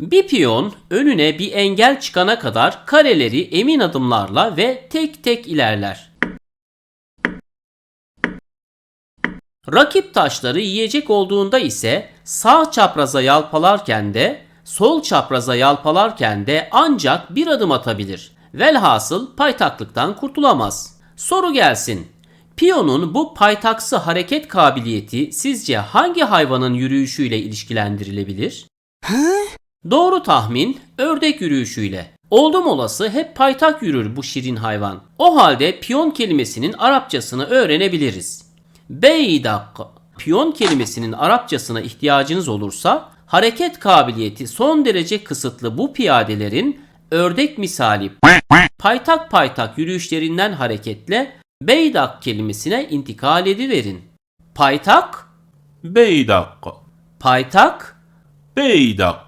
Bir piyon önüne bir engel çıkana kadar kareleri emin adımlarla ve tek tek ilerler. Rakip taşları yiyecek olduğunda ise sağ çapraza yalpalarken de sol çapraza yalpalarken de ancak bir adım atabilir. Velhasıl paytaklıktan kurtulamaz. Soru gelsin. Piyonun bu paytaksı hareket kabiliyeti sizce hangi hayvanın yürüyüşüyle ilişkilendirilebilir? Doğru tahmin ördek yürüyüşüyle. Oldum olası hep paytak yürür bu şirin hayvan. O halde piyon kelimesinin Arapçasını öğrenebiliriz. Beydak. Piyon kelimesinin Arapçasına ihtiyacınız olursa hareket kabiliyeti son derece kısıtlı bu piyadelerin ördek misali paytak paytak yürüyüşlerinden hareketle beydak kelimesine intikal ediverin. Paytak, Beydak. paytak, Beydak.